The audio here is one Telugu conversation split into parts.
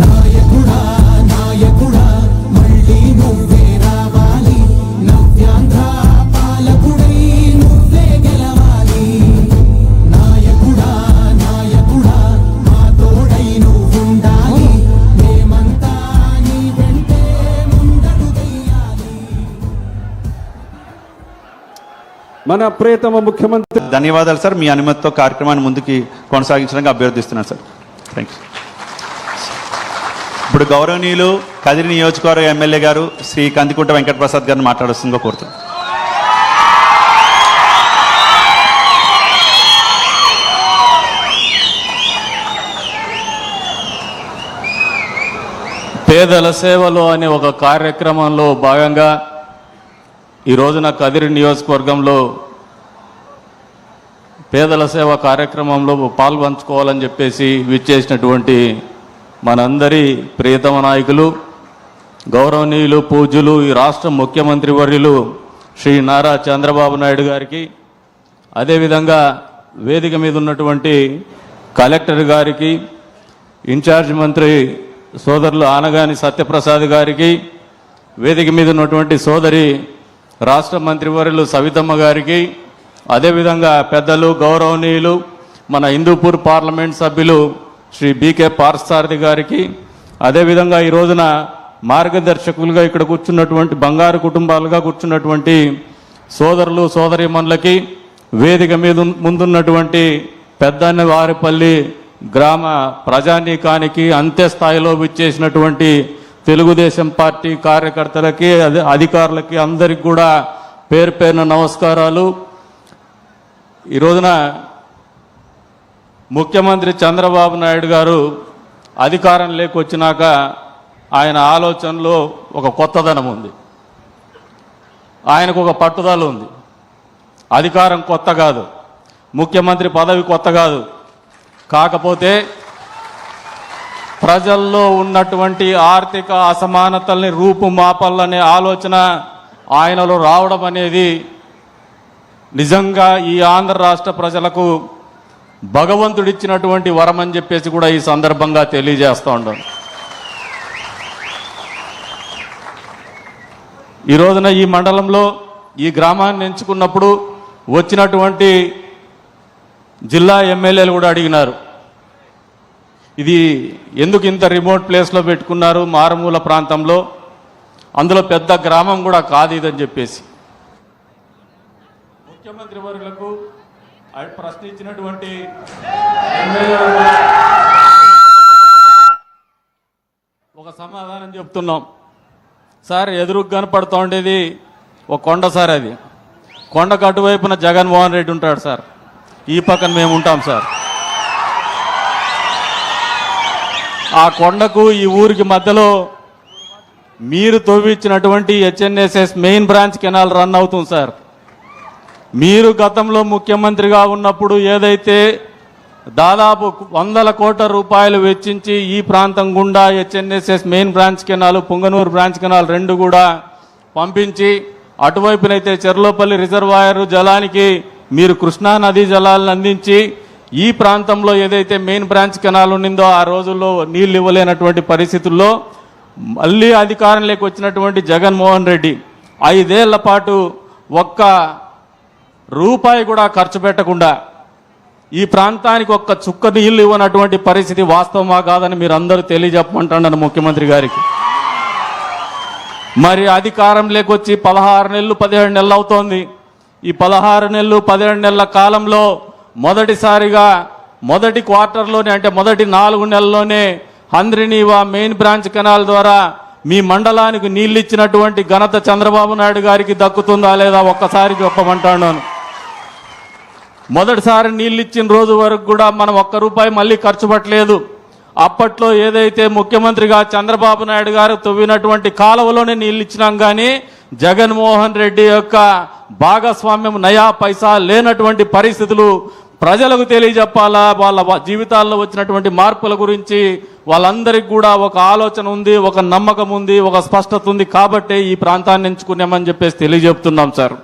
నాయకుడా నాయకుడా మళ్ళీ నువ్వే రావాలి. నవ్యాంధ్ర పాలకుడై నువ్వే గెలవాలి. నాయకుడా నాయకుడా మా తోడై నువ్వుండాలి. మేమంతా నీ వెంటే ముందడుగెయ్యాలి మన ప్రియతమ ముఖ్యమంత్రి ధన్యవాదాలు సార్. మీ అనుమతితో కార్యక్రమాన్ని ముందుకి కొనసాగించడానికి అభ్యర్థిస్తున్నాను సార్. థ్యాంక్ యూ ఇప్పుడు గౌరవనీయులు కదిరి నియోజకవర్గ ఎమ్మెల్యే గారు శ్రీ కందికుంట వెంకటప్రసాద్ గారిని మాట్లాడుతుందిగా కోరుతున్నాను పేదల సేవలు అనే ఒక కార్యక్రమంలో భాగంగా ఈ రోజున కదిరి నియోజకవర్గంలో పేదల సేవ కార్యక్రమంలో పాల్పంచుకోవాలని చెప్పేసి విచ్చేసినటువంటి మనందరి ప్రియతమ నాయకులు గౌరవనీయులు పూజ్యులు ఈ రాష్ట్ర ముఖ్యమంత్రి వర్యులు శ్రీ నారా చంద్రబాబు నాయుడు గారికి అదేవిధంగా వేదిక మీద ఉన్నటువంటి కలెక్టర్ గారికి ఇన్ఛార్జ్ మంత్రి సోదరులు ఆనగాని సత్యప్రసాద్ గారికి వేదిక మీద ఉన్నటువంటి సోదరి రాష్ట్ర మంత్రివర్యులు సవితమ్మ గారికి అదేవిధంగా పెద్దలు గౌరవనీయులు మన హిందూపూర్ పార్లమెంట్ సభ్యులు శ్రీ బీకే పార్సారథి గారికి అదేవిధంగా ఈ రోజున మార్గదర్శకులుగా ఇక్కడ కూర్చున్నటువంటి బంగారు కుటుంబాలుగా కూర్చున్నటువంటి సోదరులు సోదరిమణులకి వేదిక మీద ముందున్నటువంటి పెద్దన్న వారిపల్లి గ్రామ ప్రజానీకానికి అంత్యస్థాయిలో విచ్చేసినటువంటి తెలుగుదేశం పార్టీ కార్యకర్తలకి అదే అధికారులకి అందరికి కూడా పేరు పేరున నమస్కారాలు. ఈ రోజున ముఖ్యమంత్రి చంద్రబాబు నాయుడు గారు అధికారం లేకొచ్చినాక ఆయన ఆలోచనలో ఒక కొత్తదనం ఉంది. ఆయనకు ఒక పట్టుదల ఉంది. అధికారం కొత్త కాదు. ముఖ్యమంత్రి పదవి కొత్త కాదు. కాకపోతే ప్రజల్లో ఉన్నటువంటి ఆర్థిక అసమానతల్ని రూపుమాపాలనే ఆలోచన ఆయనలో రావడం అనేది నిజంగా ఈ ఆంధ్ర రాష్ట్ర ప్రజలకు భగవంతుడిచ్చినటువంటి వరం అని చెప్పేసి కూడా ఈ సందర్భంగా తెలియజేస్తూ ఉన్నాను. ఈ రోజున ఈ మండలంలో ఈ గ్రామాన్ని ఎంచుకున్నప్పుడు వచ్చినటువంటి జిల్లా ఎమ్మెల్యేలు కూడా అడిగినారు ఇది ఎందుకు ఇంత రిమోట్ ప్లేస్లో పెట్టుకున్నారు మారుమూల ప్రాంతంలో అందులో పెద్ద గ్రామం కూడా కాదు ఇదని చెప్పేసి. ముఖ్యమంత్రి వర్గులకు ప్రశ్నించినటువంటి ఒక సమాధానం చెప్తున్నాం. సార్ ఎదురుకు కనపడుతూ ఉండేది ఒక కొండ సార్ అది. కొండకు అటువైపున జగన్మోహన్ రెడ్డి ఉంటాడు సార్. ఈ పక్కన మేము ఉంటాం సార్. ఆ కొండకు ఈ ఊరికి మధ్యలో మీరు తవ్వించినటువంటి HNSS main branch canal run అవుతుంది సార్. మీరు గతంలో ముఖ్యమంత్రిగా ఉన్నప్పుడు ఏదైతే దాదాపు వందల కోట్ల రూపాయలు వెచ్చించి ఈ ప్రాంతం గుండా HNSS main branch canal Punganur branch canal రెండు కూడా పంపించి అటువైపునైతే చెర్లోపల్లి రిజర్వాయర్ జలానికి మీరు కృష్ణా నదీ జలాలను అందించి ఈ ప్రాంతంలో ఏదైతే మెయిన్ బ్రాంచ్ కెనాల్ ఉన్నిందో ఆ రోజుల్లో నీళ్ళు ఇవ్వలేనటువంటి పరిస్థితుల్లో మళ్ళీ అధికారంలోకి వచ్చినటువంటి జగన్మోహన్ రెడ్డి. ఐదేళ్ళ పాటు ఒక్క రూపాయి కూడా ఖర్చు పెట్టకుండా ఈ ప్రాంతానికి ఒక్క చుక్క నీళ్ళు ఇవ్వనటువంటి పరిస్థితి వాస్తవమా కాదని మీరు అందరూ తెలియజెప్పమంటున్నాను ముఖ్యమంత్రి గారికి. మరి అధికారం లేకొచ్చి పదహారు నెలలు పదిహేడు నెలలు అవుతోంది. ఈ పదహారు నెలలు పదిహేడు నెలల కాలంలో మొదటిసారిగా మొదటి క్వార్టర్లోనే అంటే మొదటి నాలుగు నెలల్లోనే హంద్రినీవా మెయిన్ బ్రాంచ్ కెనాల్ ద్వారా మీ మండలానికి నీళ్ళు ఇచ్చినటువంటి ఘనత చంద్రబాబు నాయుడు గారికి దక్కుతుందా లేదా ఒక్కసారి చెప్పమంటాను. మొదటిసారి నీళ్ళు ఇచ్చిన రోజు వరకు కూడా మనం ఒక్క రూపాయి మళ్ళీ ఖర్చు పెట్టలేదు. అప్పట్లో ఏదైతే ముఖ్యమంత్రిగా చంద్రబాబు నాయుడు గారు తవ్వినటువంటి కాలువలోనే నీళ్ళు ఇచ్చినాం కానీ జగన్మోహన్ రెడ్డి యొక్క భాగస్వామ్యం నయా పైసా లేనటువంటి పరిస్థితులు ప్రజలకు తెలియజెప్పాలా? వాళ్ళ జీవితాల్లో వచ్చినటువంటి మార్పుల గురించి వాళ్ళందరికీ కూడా ఒక ఆలోచన ఉంది ఒక నమ్మకం ఉంది ఒక స్పష్టత ఉంది కాబట్టే ఈ ప్రాంతాన్ని ఎంచుకున్నామని చెప్పేసి తెలియజెప్తున్నాం సార్.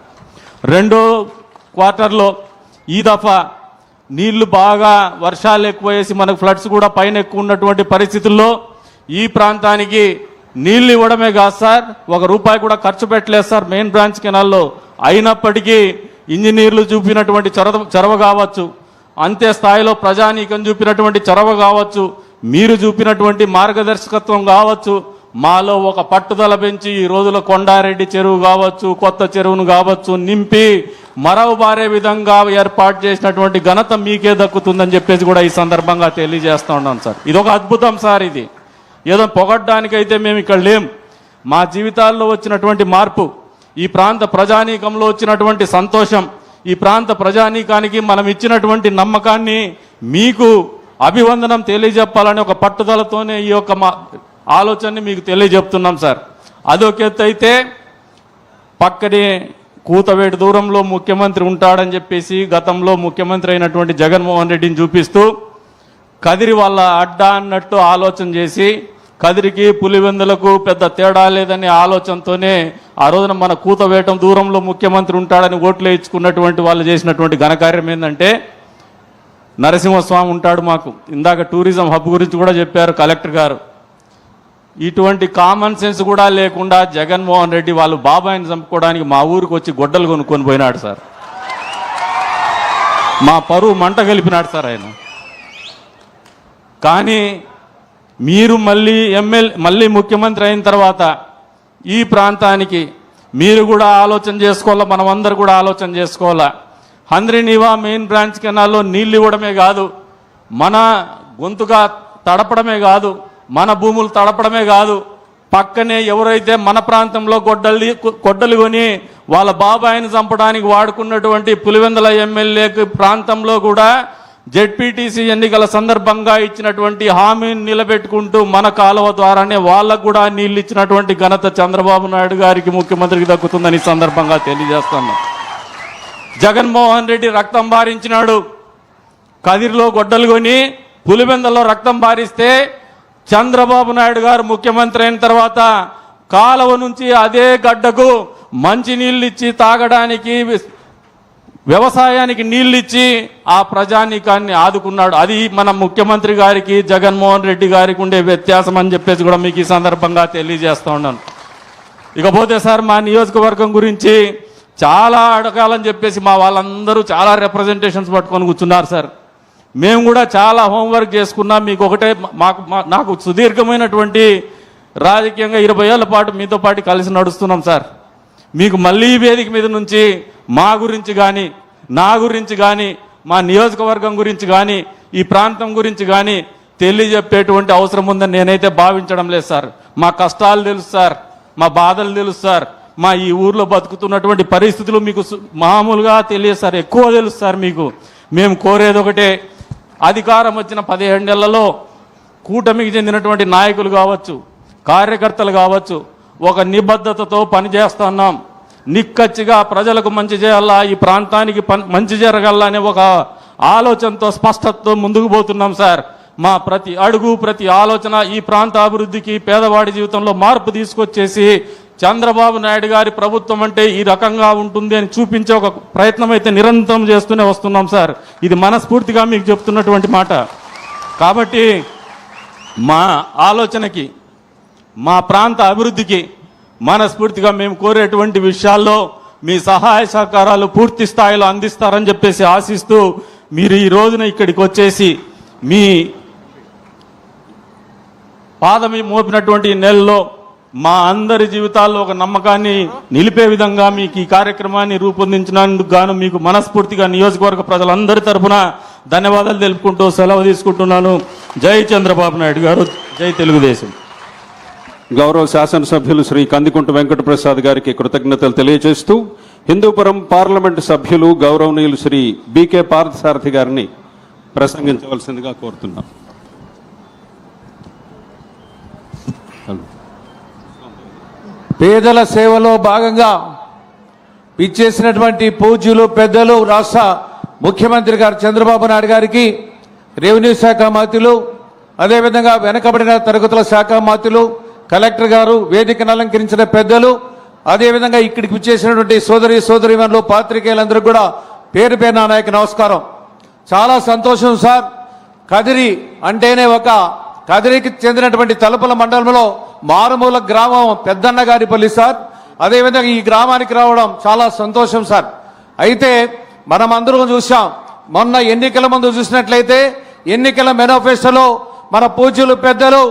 రెండో క్వార్టర్లో ఈ దఫా నీళ్ళు బాగా వర్షాలు ఎక్కువ వేసి మనకు ఫ్లడ్స్ కూడా పైన ఎక్కువ ఉన్నటువంటి పరిస్థితుల్లో ఈ ప్రాంతానికి నీళ్ళు ఇవ్వడమే కాదు సార్ ఒక రూపాయి కూడా ఖర్చు పెట్టలేదు సార్ మెయిన్ బ్రాంచ్ కెనాల్లో. అయినప్పటికీ ఇంజనీర్లు చూపినటువంటి చొరవ చొరవ కావచ్చు అంతే స్థాయిలో ప్రజానీకం చూపినటువంటి చొరవ కావచ్చు మీరు చూపినటువంటి మార్గదర్శకత్వం కావచ్చు మాలో ఒక పట్టుదల పెంచి ఈ రోజుల కొండారెడ్డి చెరువు కావచ్చు కొత్త చెరువును కావచ్చు నింపి మరవబారే విధంగా ఏర్పాటు చేసినటువంటి ఘనత మీకే దక్కుతుందని చెప్పేసి కూడా ఈ సందర్భంగా తెలియజేస్తూ ఉన్నాను సార్. ఇది ఒక అద్భుతం సార్ ఇది. ఏదో పొగడ్డానికైతే మేము ఇక్కడ లేం. మా జీవితాల్లో వచ్చినటువంటి మార్పు ఈ ప్రాంత ప్రజానీకంలో వచ్చినటువంటి సంతోషం ఈ ప్రాంత ప్రజానీకానికి మనం ఇచ్చినటువంటి నమ్మకాన్ని మీకు అభివందనం తెలియజెప్పాలని ఒక పట్టుదలతోనే ఈ యొక్క మా ఆలోచనని మీకు తెలియజెప్తున్నాం సార్. అదొక ఎత్తు అయితే పక్కనే కూతవేటి దూరంలో ముఖ్యమంత్రి ఉంటాడని చెప్పేసి గతంలో ముఖ్యమంత్రి అయినటువంటి జగన్మోహన్ రెడ్డిని చూపిస్తూ కదిరి వాళ్ళ అడ్డా అన్నట్టు ఆలోచన చేసి కదిరికి పులివెందులకు పెద్ద తేడా లేదనే ఆలోచనతోనే ఆ రోజున మన కూతవేయటం దూరంలో ముఖ్యమంత్రి ఉంటాడని ఓట్లు వేయించుకున్నటువంటి వాళ్ళు చేసినటువంటి ఘనకార్యం ఏంటంటే నరసింహస్వామి ఉంటాడు మాకు. ఇందాక టూరిజం హబ్ గురించి కూడా చెప్పారు కలెక్టర్ గారు. ఇటువంటి కామన్ సెన్స్ కూడా లేకుండా జగన్మోహన్ రెడ్డి వాళ్ళు బాబాయిని చంపుకోవడానికి మా ఊరికి వచ్చి గొడ్డలు కొనుక్కొని పోయినాడు సార్. మా పరువు మంట కలిపినాడు సార్ ఆయన. కానీ మీరు మళ్ళీ ఎమ్మెల్యే మళ్ళీ ముఖ్యమంత్రి అయిన తర్వాత ఈ ప్రాంతానికి మీరు కూడా ఆలోచన చేసుకోవాలా? మనమందరూ కూడా ఆలోచన చేసుకోవాలా? హంద్రినివా మెయిన్ బ్రాంచ్ కెనాల్లో నీళ్ళు ఇవ్వడమే కాదు మన గొంతుగా తడపడమే కాదు మన భూములు తడపడమే కాదు పక్కనే ఎవరైతే మన ప్రాంతంలో గొడ్డలి గొడ్డలు కొని వాళ్ళ బాబాయిని చంపడానికి వాడుకున్నటువంటి పులివెందుల ఎమ్మెల్యేకి ప్రాంతంలో కూడా జెడ్పీటీసీ ఎన్నికల సందర్భంగా ఇచ్చినటువంటి హామీని నిలబెట్టుకుంటూ మన కాలువ ద్వారానే వాళ్ళకు కూడా నీళ్ళు ఇచ్చినటువంటి ఘనత చంద్రబాబు నాయుడు గారికి ముఖ్యమంత్రికి దక్కుతుందని సందర్భంగా తెలియజేస్తాను జగన్మోహన్ రెడ్డి రక్తం బారించినాడు. కదిరిలో గొడ్డలు కొని పులివెందల్లో రక్తం బారిస్తే చంద్రబాబు నాయుడు గారు ముఖ్యమంత్రి అయిన తర్వాత కాలువ నుంచి అదే గడ్డకు మంచి నీళ్ళు ఇచ్చి తాగడానికి వ్యవసాయానికి నీళ్ళు ఇచ్చి ఆ ప్రజానీకాన్ని ఆదుకున్నాడు. అది మన ముఖ్యమంత్రి గారికి జగన్మోహన్ రెడ్డి గారికి ఉండే వ్యత్యాసం అని చెప్పేసి కూడా మీకు ఈ సందర్భంగా తెలియజేస్తూ ఉన్నాను. ఇకపోతే సార్ మా నియోజకవర్గం గురించి చాలా అడగాలని చెప్పేసి మా వాళ్ళందరూ చాలా రిప్రజెంటేషన్స్ పట్టుకొని కూర్చున్నారు సార్. మేము కూడా చాలా హోంవర్క్ చేసుకున్నాం. మీకు ఒకటే మాకు మా- నాకు సుదీర్ఘమైనటువంటి రాజకీయంగా ఇరవై ఏళ్ళ పాటు మీతో పాటు కలిసి నడుస్తున్నాం సార్. మీకు మళ్ళీ వేదిక మీద నుంచి మా గురించి కానీ నా గురించి కానీ మా నియోజకవర్గం గురించి కానీ ఈ ప్రాంతం గురించి కానీ తెలియజెప్పేటువంటి అవసరం ఉందని నేనైతే భావించడం లేదు సార్. మా కష్టాలు తెలుసు సార్. మా బాధలు తెలుసు సార్. మా ఈ ఊర్లో బతుకుతున్నటువంటి పరిస్థితులు మీకు మామూలుగా తెలియదు సార్. ఎక్కువ తెలుసు సార్ మీకు. మేము కోరేది ఒకటే అధికారం వచ్చిన పదిహేడు నెలలలో కూటమికి చెందినటువంటి నాయకులు కావచ్చు కార్యకర్తలు కావచ్చు ఒక నిబద్ధతతో పనిచేస్తున్నాం. నిక్కచ్చిగా ప్రజలకు మంచి చేయాలా ఈ ప్రాంతానికి పని మంచి జరగాల అనే ఒక ఆలోచనతో స్పష్టతతో ముందుకు పోతున్నాం సార్. మా ప్రతి అడుగు ప్రతి ఆలోచన ఈ ప్రాంత అభివృద్ధికి పేదవాడి జీవితంలో మార్పు తీసుకొచ్చేసి చంద్రబాబు నాయుడు గారి ప్రభుత్వం అంటే ఈ రకంగా ఉంటుంది అని చూపించే ఒక ప్రయత్నం అయితే నిరంతరం చేస్తూనే వస్తున్నాం సార్. ఇది మనస్ఫూర్తిగా మీకు చెప్తున్నటువంటి మాట. కాబట్టి మా ఆలోచనకి మా ప్రాంత అభివృద్ధికి మనస్ఫూర్తిగా మేము కోరేటువంటి విషయాల్లో మీ సహాయ సహకారాలు పూర్తి స్థాయిలో అందిస్తారని చెప్పేసి ఆశిస్తూ మీరు ఈ రోజున ఇక్కడికి వచ్చేసి మీ పాదమి మోపినటువంటి నెలలో మా అందరి జీవితాల్లో ఒక నమ్మకాన్ని నిలిపే విధంగా మీకు ఈ కార్యక్రమాన్ని రూపొందించినందుకు గాను మీకు మనస్ఫూర్తిగా నియోజకవర్గ ప్రజలందరి తరఫున ధన్యవాదాలు తెలుపుకుంటూ సెలవు తీసుకుంటున్నాను. జై చంద్రబాబు నాయుడు గారు. జై తెలుగుదేశం. గౌరవ శాసనసభ్యులు శ్రీ కందికుంట వెంకటప్రసాద్ గారికి కృతజ్ఞతలు తెలియజేస్తూ హిందూపురం పార్లమెంటు సభ్యులు గౌరవనీయులు శ్రీ బీకే పార్థసారథి గారిని ప్రసంగించవలసిందిగా కోరుతున్నాం. పేదల సేవలో భాగంగా ఇచ్చేసినటువంటి పూజ్యులు పెద్దలు రాష్ట్ర ముఖ్యమంత్రి గారు చంద్రబాబు నాయుడు గారికి రెవెన్యూ శాఖ మంత్రులు అదేవిధంగా వెనకబడిన తరగతుల శాఖ మంత్రులు కలెక్టర్ గారు వేదికను అలంకరించిన పెద్దలు అదేవిధంగా ఇక్కడికి వచ్చేసినటువంటి సోదరి సోదరిమణులు పాత్రికేయులందరూ కూడా పేరు పేరు నా నాయకు నమస్కారం. చాలా సంతోషం సార్. కదిరి అంటేనే ఒక కదిరికి చెందినటువంటి తలుపుల మండలంలో మారుమూల గ్రామం పెద్దన్న గారిపల్లి సార్. అదేవిధంగా ఈ గ్రామానికి రావడం చాలా సంతోషం సార్. అయితే మనం చూసాం మొన్న ఎన్నికల ముందు చూసినట్లయితే ఎన్నికల మేనిఫెస్టోలో మన పూజ్యులు పెద్దలు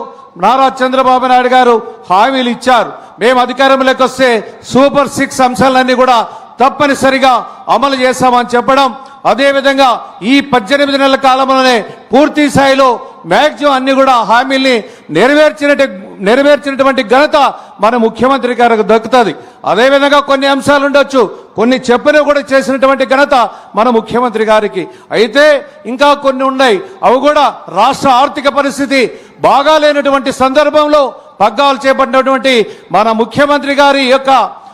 నారా చంద్రబాబు నాయుడు గారు హామీలు ఇచ్చారు. మేము అధికారంలోకి వస్తే సూపర్ సిక్స్ అంశాలన్నీ కూడా తప్పనిసరిగా అమలు చేస్తామని చెప్పడం అదేవిధంగా ఈ పద్దెనిమిది నెలల కాలంలోనే పూర్తి స్థాయిలో మ్యాక్సిమం అన్ని కూడా హామీల్ని నెరవేర్చినట్టు నెరవేర్చినటువంటి ఘనత మన ముఖ్యమంత్రి గారికి దక్కుతుంది. అదేవిధంగా కొన్ని అంశాలు ఉండొచ్చు. కొన్ని చెప్పని కూడా చేసినటువంటి ఘనత మన ముఖ్యమంత్రి గారికి. అయితే ఇంకా కొన్ని ఉన్నాయి. అవి కూడా రాష్ట్ర ఆర్థిక పరిస్థితి బాగాలేనటువంటి సందర్భంలో పగ్గాలు చేపట్టినటువంటి మన ముఖ్యమంత్రి గారి యొక్క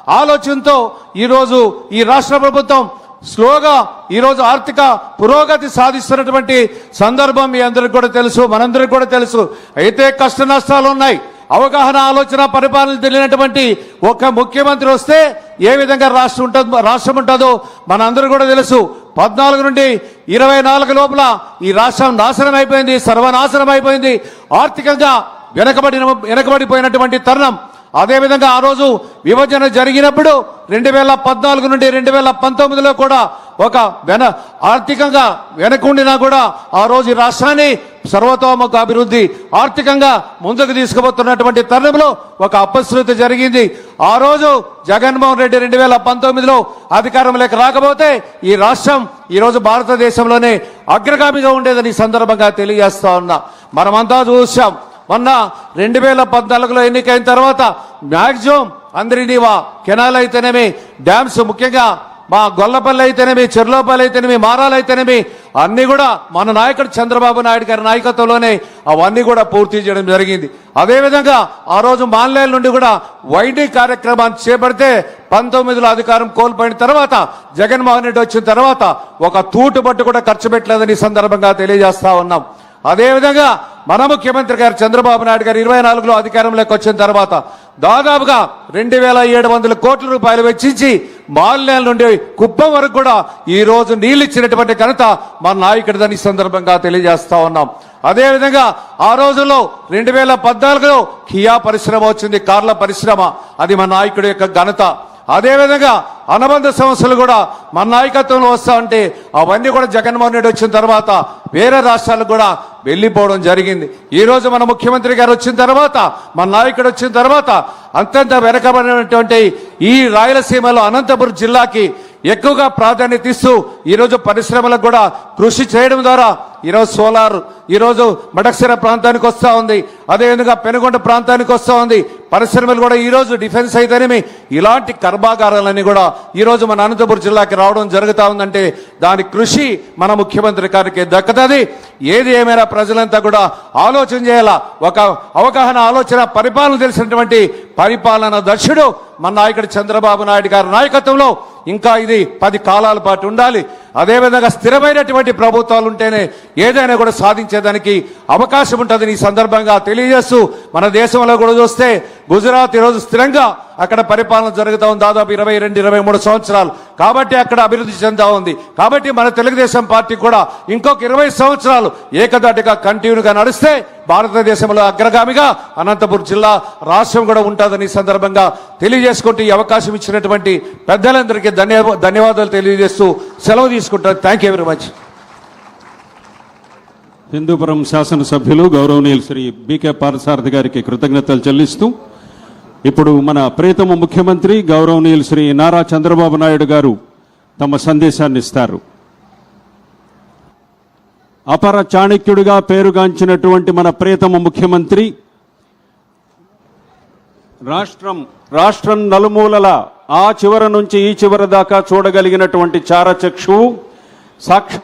ఆలోచనతో ఈరోజు ఈ రాష్ట్ర ప్రభుత్వం స్లోగా ఈరోజు ఆర్థిక పురోగతి సాధిస్తున్నటువంటి సందర్భం మీ అందరికి కూడా తెలుసు మనందరికి కూడా తెలుసు. అయితే కష్ట నష్టాలు ఉన్నాయి. అవగాహన ఆలోచన పరిపాలన తెలియనటువంటి ఒక ముఖ్యమంత్రి వస్తే ఏ విధంగా రాష్ట్రం ఉంటుందో రాష్ట్రం ఉంటుందో మనందరూ కూడా తెలుసు. పద్నాలుగు నుండి ఇరవై నాలుగు లోపల ఈ రాష్ట్రం నాశనం అయిపోయింది సర్వనాశనం అయిపోయింది. ఆర్థికంగా వెనకబడిన వెనకబడిపోయినటువంటి తరుణం అదేవిధంగా ఆ రోజు విభజన జరిగినప్పుడు రెండు వేల పద్నాలుగు నుండి రెండు వేల పంతొమ్మిదిలో కూడా ఒక వెన ఆర్థికంగా వెనకుండినా కూడా ఆ రోజు ఈ రాష్ట్రాన్ని సర్వతోముఖ అభివృద్ధి ఆర్థికంగా ముందుకు తీసుకుపోతున్నటువంటి తరుణంలో ఒక అపశృతి జరిగింది. ఆ రోజు జగన్మోహన్ రెడ్డి రెండు వేల పంతొమ్మిదిలో అధికారంలోకి రాకపోతే ఈ రాష్ట్రం ఈరోజు భారతదేశంలోనే అగ్రగామిగా ఉండేదని ఈ సందర్భంగా తెలియజేస్తా ఉన్నా. మనమంతా చూసాం మొన్న రెండు వేల పద్నాలుగులో ఎన్నికైన తర్వాత మ్యాక్సిమం అందరినీ వా కెనాల్ అయితేనేమి డ్యామ్స్ ముఖ్యంగా మా గొల్లపల్లి అయితేనేమి చెర్లోపల్లి అయితేనేమి మారాలు అయితేనేమి అన్ని కూడా మన నాయకుడు చంద్రబాబు నాయుడు గారి నాయకత్వంలోనే అవన్నీ కూడా పూర్తి చేయడం జరిగింది. అదేవిధంగా ఆ రోజు మాన్లేల నుండి కూడా వైడి కార్యక్రమాన్ని చేపడితే పంతొమ్మిదిలో అధికారం కోల్పోయిన తర్వాత జగన్మోహన్ రెడ్డి వచ్చిన తర్వాత ఒక తూటు బట్టు కూడా ఖర్చు పెట్టలేదని సందర్భంగా తెలియజేస్తా ఉన్నాం. అదేవిధంగా మన ముఖ్యమంత్రి గారు చంద్రబాబు నాయుడు గారు ఇరవై నాలుగులో అధికారంలోకి వచ్చిన తర్వాత దాదాపుగా రెండు వేల ఏడు వందల కోట్ల రూపాయలు వెచ్చించి మాలిన్యాల నుండి కుప్పం వరకు కూడా ఈ రోజు నీళ్ళు ఇచ్చినటువంటి ఘనత మన నాయకుడిదని ఈ సందర్భంగా తెలియజేస్తా ఉన్నాం. అదేవిధంగా ఆ రోజుల్లో రెండు వేల పద్నాలుగులో కియా పరిశ్రమ వచ్చింది కార్ల పరిశ్రమ. అది మన నాయకుడి యొక్క ఘనత. అదేవిధంగా అనుబంధ సమస్యలు కూడా మన నాయకత్వంలో వస్తా ఉంటే అవన్నీ కూడా జగన్మోహన్ రెడ్డి వచ్చిన తర్వాత వేరే రాష్ట్రాలకు కూడా వెళ్ళిపోవడం జరిగింది. ఈరోజు మన ముఖ్యమంత్రి గారు వచ్చిన తర్వాత మన నాయకుడు వచ్చిన తర్వాత అంతంత వెనకబడినటువంటి ఈ రాయలసీమలో అనంతపురం జిల్లాకి ఎక్కువగా ప్రాధాన్యత ఇస్తూ ఈరోజు పరిశ్రమలకు కూడా కృషి చేయడం ద్వారా ఈరోజు సోలార్ ఈరోజు మడక్సిర ప్రాంతానికి వస్తూ ఉంది. అదేవిధంగా పెనుగొండ ప్రాంతానికి వస్తూ ఉంది. పరిశ్రమలు కూడా ఈరోజు డిఫెన్స్ అయితేనేమి? ఇలాంటి కర్మాగారాలన్నీ కూడా ఈరోజు మన అనంతపురం జిల్లాకి రావడం జరుగుతూ ఉందంటే దాని కృషి మన ముఖ్యమంత్రి గారికి దక్కుతుంది. ఏది ఏమైనా ప్రజలంతా కూడా ఆలోచన చేయాలా? ఒక అవగాహన ఆలోచన పరిపాలన తెలిసినటువంటి పరిపాలన దర్శుడు మన నాయకుడు చంద్రబాబు నాయుడు గారి నాయకత్వంలో ఇంకా ఇది పది కాలాల పాటు ఉండాలి. అదేవిధంగా స్థిరమైనటువంటి ప్రభుత్వాలు ఉంటేనే ఏదైనా కూడా సాధించేదానికి అవకాశం ఉంటుందని ఈ సందర్భంగా తెలియజేస్తూ మన దేశంలో కూడా చూస్తే గుజరాత్ ఈరోజు స్థిరంగా అక్కడ పరిపాలన జరుగుతూ ఉంది దాదాపు ఇరవై రెండు ఇరవై మూడు సంవత్సరాలు. కాబట్టి అక్కడ అభివృద్ధి చెందా ఉంది. కాబట్టి మన తెలుగుదేశం పార్టీ కూడా ఇంకొక ఇరవై సంవత్సరాలు ఏకదాటిగా కంటిన్యూగా నడిస్తే భారతదేశంలో అగ్రగామిగా అనంతపురం జిల్లా రాష్ట్రం కూడా ఉంటుందని ఈ సందర్భంగా తెలియజేసుకుంటూ ఈ అవకాశం ఇచ్చినటువంటి పెద్దలందరికీ ధన్యవా ధన్యవాదాలు తెలియజేస్తూ సెలవు తీసుకుంటారు thank you very much Hindupur శాసనసభ్యులు గౌరవనీయులు శ్రీ బీకే పారసారథి గారికి కృతజ్ఞతలు చెల్లిస్తూ ఇప్పుడు మన ప్రియతమ ముఖ్యమంత్రి గౌరవనీయులు శ్రీ నారా చంద్రబాబు నాయుడు గారు తమ సందేశాన్ని ఇస్తారు అపర చాణక్యుడిగా పేరుగాంచినటువంటి మన ప్రియతమ ముఖ్యమంత్రి రాష్ట్రం రాష్ట్రం నలుమూలల ఆ చివర నుంచి ఈ చివర దాకా చూడగలిగినటువంటి చారచక్షువు సాక్ష